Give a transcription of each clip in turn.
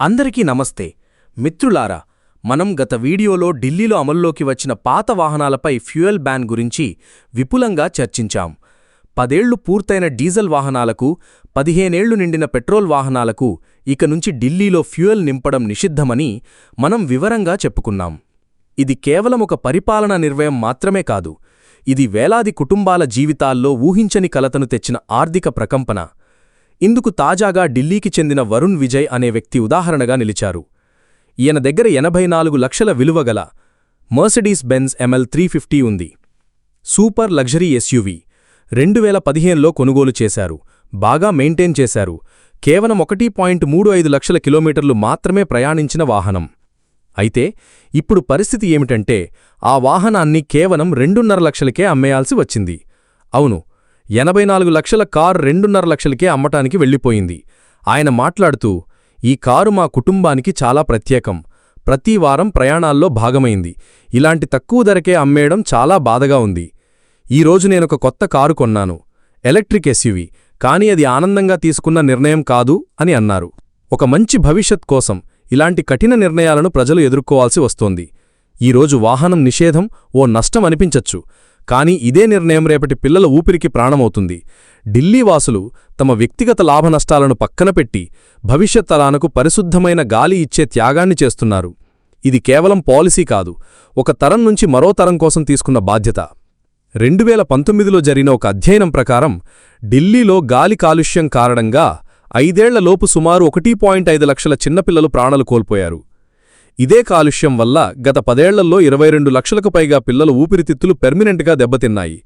అందరికీ నమస్తే. మిత్రులారా మనం గత వీడియోలో ఢిల్లీలో అమల్లోకి వచ్చిన పాత వాహనాలపై ఫ్యూయల్ బ్యాన్ గురించి విపులంగా చర్చించాం. పదేళ్ళు పూర్తయిన డీజిల్ వాహనాలకు పదిహేనేళ్ళు నిండిన పెట్రోల్ వాహనాలకు ఇక నుంచి ఢిల్లీలో ఫ్యూయల్ నింపడం నిషిద్ధమని మనం వివరంగా చెప్పుకున్నాం. ఇది కేవలం ఒక పరిపాలనా నిర్వయం మాత్రమే కాదు ఇది వేలాది కుటుంబాల జీవితాల్లో ఊహించని కలతను తెచ్చిన ఆర్థిక ప్రకంపన. ఇందుకు తాజాగా ఢిల్లీకి చెందిన వరుణ్ విజయ్ అనే వ్యక్తి ఉదాహరణగా నిలిచారు. ఈయన దగ్గర ఎనభై నాలుగు లక్షల విలువగల Mercedes Benz ML three fifty ఉంది. సూపర్ లగ్జరీ ఎస్యూవి రెండు వేల పదిహేనులో కొనుగోలు చేశారు. బాగా మెయింటైన్ చేశారు. కేవలం ఒకటి పాయింట్ మూడు ఐదు లక్షల కిలోమీటర్లు మాత్రమే ప్రయాణించిన వాహనం. అయితే ఇప్పుడు పరిస్థితి ఏమిటంటే ఆ వాహనాన్ని కేవలం రెండున్నర లక్షలకే అమ్మేయాల్సి వచ్చింది. అవును ఎనభై నాలుగు లక్షల కారు రెండున్నర లక్షలకే అమ్మటానికి వెళ్ళిపోయింది. ఆయన మాట్లాడుతూ ఈ కారు మా కుటుంబానికి చాలా ప్రత్యేకం. ప్రతి వారం ప్రయాణాల్లో భాగమైంది. ఇలాంటి తక్కువ ధరకే అమ్మేయడం చాలా బాధగా ఉంది. ఈరోజు నేనొక కొత్త కారు కొన్నాను. Electric SUV. కానీ అది ఆనందంగా తీసుకున్న నిర్ణయం కాదు అని అన్నారు. ఒక మంచి భవిష్యత్ కోసం ఇలాంటి కఠిన నిర్ణయాలను ప్రజలు ఎదుర్కోవాల్సి వస్తోంది. ఈరోజు వాహనం నిషేధం ఓ నష్టం అనిపించచ్చు. కానీ ఇదే నిర్ణయం రేపటి పిల్లల ఊపిరికి ప్రాణమవుతుంది. ఢిల్లీ వాసులు తమ వ్యక్తిగత లాభనష్టాలను పక్కనపెట్టి భవిష్యత్ తరాలకు పరిశుద్ధమైన గాలి ఇచ్చే త్యాగాన్ని చేస్తున్నారు. ఇది కేవలం పాలసీ కాదు ఒక తరం నుంచి మరో తరం కోసం తీసుకున్న బాధ్యత. రెండువేల పంతొమ్మిదిలో జరిగిన ఒక అధ్యయనం ప్రకారం ఢిల్లీలో గాలి కాలుష్యం కారణంగా ఐదేళ్ళలోపు సుమారు ఒకటి పాయింట్ ఐదు లక్షల చిన్నపిల్లలు ప్రాణాలు కోల్పోయారు. ఇదే కాలుష్యం వల్ల గత పదేళ్ళలో ఇరవై రెండు లక్షలకు పైగా పిల్లల ఊపిరితిత్తులు పెర్మినెంట్గా దెబ్బతిన్నాయి.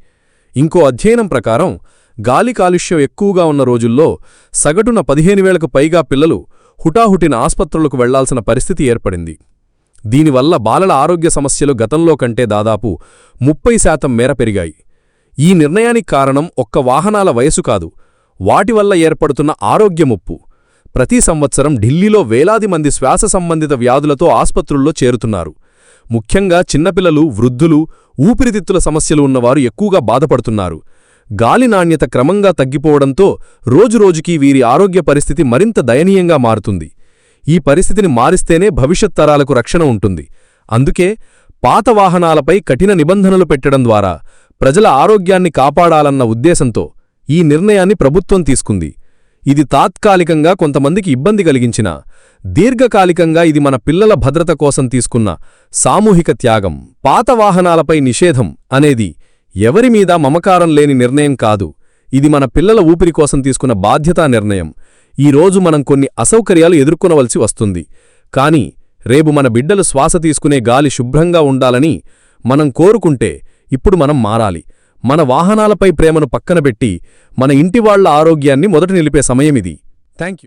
ఇంకో అధ్యయనం ప్రకారం గాలి కాలుష్యం ఎక్కువగా ఉన్న రోజుల్లో సగటున పదిహేను వేలకు పైగా పిల్లలు హుటాహుటిన ఆస్పత్రులకు వెళ్ళాల్సిన పరిస్థితి ఏర్పడింది. దీనివల్ల బాలల ఆరోగ్య సమస్యలు గతంలో కంటే దాదాపు ముప్పై శాతం మేర పెరిగాయి. ఈ నిర్ణయానికి కారణం ఒక్క వాహనాల వయసు కాదు వాటి వల్ల ఏర్పడుతున్న ఆరోగ్య ముప్పు. ప్రతి సంవత్సరం ఢిల్లీలో వేలాది మంది శ్వాస సంబంధిత వ్యాధులతో ఆస్పత్రుల్లో చేరుతున్నారు. ముఖ్యంగా చిన్నపిల్లలు వృద్ధులు ఊపిరితిత్తుల సమస్యలు ఉన్నవారు ఎక్కువగా బాధపడుతున్నారు. గాలి నాణ్యత క్రమంగా తగ్గిపోవడంతో రోజురోజుకీ వీరి ఆరోగ్య పరిస్థితి మరింత దయనీయంగా మారుతుంది. ఈ పరిస్థితిని మారిస్తేనే భవిష్యత్ తరాలకు రక్షణ ఉంటుంది. అందుకే పాత వాహనాలపై కఠిన నిబంధనలు పెట్టడం ద్వారా ప్రజల ఆరోగ్యాన్ని కాపాడాలన్న ఉద్దేశంతో ఈ నిర్ణయాన్ని ప్రభుత్వం తీసుకుంది. ఇది తాత్కాలికంగా కొంతమందికి ఇబ్బంది కలిగించిన దీర్ఘకాలికంగా ఇది మన పిల్లల భద్రత కోసం తీసుకున్న సామూహిక త్యాగం పాత వాహనాలపై నిషేధం అనేది ఎవరిమీదా మమకారం లేని నిర్ణయం కాదు. ఇది మన పిల్లల ఊపిరి కోసం తీసుకున్న బాధ్యతా నిర్ణయం. ఈరోజు మనం కొన్ని అసౌకర్యాలు ఎదుర్కొనవలసి వస్తుంది. కాని రేపు మన బిడ్డలు శ్వాస తీసుకునే గాలి శుభ్రంగా ఉండాలని మనం కోరుకుంటే ఇప్పుడు మనం మారాలి. మన వాహనాలపై ప్రేమను పక్కనబెట్టి మన ఇంటివాళ్ళ ఆరోగ్యాన్ని మొదట నిలిపే సమయమిది. థ్యాంక్